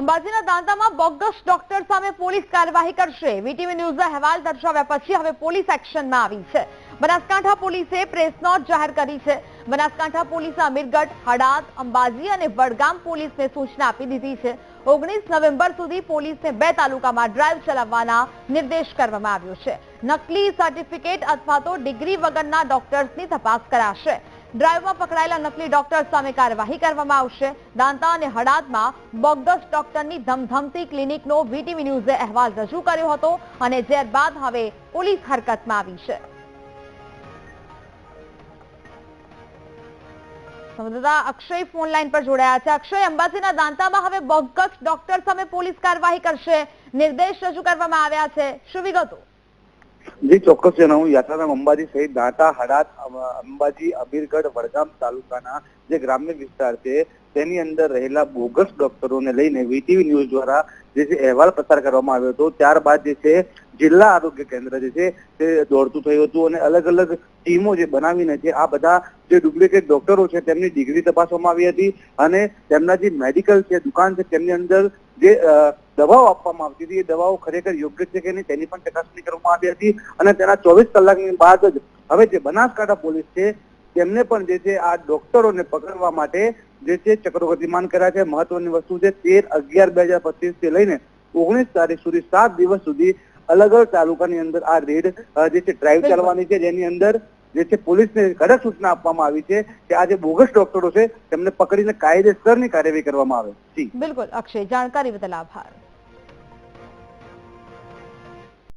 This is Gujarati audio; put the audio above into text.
અંબાજીના દાંતામાં બોગસ ડોક્ટર સામે પોલીસ કાર્યવાહી કરશે. વીટીવી ન્યૂઝના અહેવાલ દર્શાવ્યા પછી હવે પોલીસ એક્શનમાં આવી છે. બનાસકાંઠા પોલીસે પ્રેસ નોટ જાહેર કરી છે. બનાસકાંઠા પોલીસે અમીરગઢ, હડાદ, અંબાજી અને વડગામ પોલીસને સૂચના આપી દીધી છે. ઓગણીસ નવેમ્બર સુધી પોલીસને બે તાલુકામાં ડ્રાઈવ ચલાવવાના નિર્દેશ કરવામાં આવ્યો છે. નકલી સર્ટિફિકેટ અથવા તો ડિગ્રી વગરના ડોક્ટર્સની તપાસ કરાશે. ડ્રાઈવમાં પકડાયેલા નકલી ડોક્ટર સામે કાર્યવાહી કરવામાં આવશે. દાંતા અને હડાદમાં બોગસ ડોક્ટરની ધમધમતી ક્લિનિકનો વીટીવી ન્યૂઝે અહેવાલ રજૂ કર્યો હતો અને ત્યારબાદ હવે પોલીસ હરકતમાં આવી છે. અક્ષય ફોન લાઈન પર જોડાયા છે. અક્ષય, અંબાજીના દાંતામાં હવે બોગસ ડોક્ટર સામે પોલીસ કાર્યવાહી કરશે. નિર્દેશ રજૂ કરવામાં આવ્યા છે. શું વિગતો? જી, ચોક્કસ જણાવું. યાત્રાધામ અંબાજી સહિત દાંતા હડાદ અંબાજી, અમીરગઢ, વડગામ તાલુકાના જે ગ્રામ્ય વિસ્તાર છે, તેની અંદર રહેલા બોગસ ડોક્ટરોને લઈને વીટીવી ન્યૂઝ દ્વારા જે છે અહેવાલ પ્રસાર કરવામાં આવ્યો હતો. ત્યારબાદ જે છે જિલ્લા આરોગ્ય કેન્દ્ર જે છે તે દોડતું થયું હતું અને અલગ અલગ ટીમો જે બનાવીને છે, આ બધા જે ડુપ્લિકેટ ડોક્ટરો છે, તેમની ડિગ્રી તપાસવામાં આવી હતી અને તેમના જે મેડિકલ છે, દુકાન છે, તેમની અંદર જે દવાઓ આપવામાં આવતી હતી. એ દવાઓ ખરેખર યોગ્ય છે કે નહીં તેની પણ ચકાસણી કરવામાં આવી હતી અને તેના ચોવીસ કલાકની બાદ જ હવે જે બનાસકાંઠા પોલીસ છે તેમને પણ જે છે આ ડોક્ટરોને પકડવા માટે જે છે ચક્રો ગતિમાન કર્યા છે. મહત્વની વસ્તુ છે તેર અગિયાર બે હજાર પચીસથી લઈને ઓગણીસ તારીખ સુધી સાત દિવસ સુધી અલગ અલગ તાલુકાની અંદર આ રેડ જે છે ડ્રાઈવ ચાલવાની છે જેની અંદર જે છે પોલીસને કડક સૂચના આપવામાં આવી છે કે આ જે બોગસ ડોક્ટરો છે તેમને પકડીને કાયદેસરની કાર્યવાહી કરવામાં આવે. બિલકુલ. અક્ષય જાણકારી બદલ આભાર.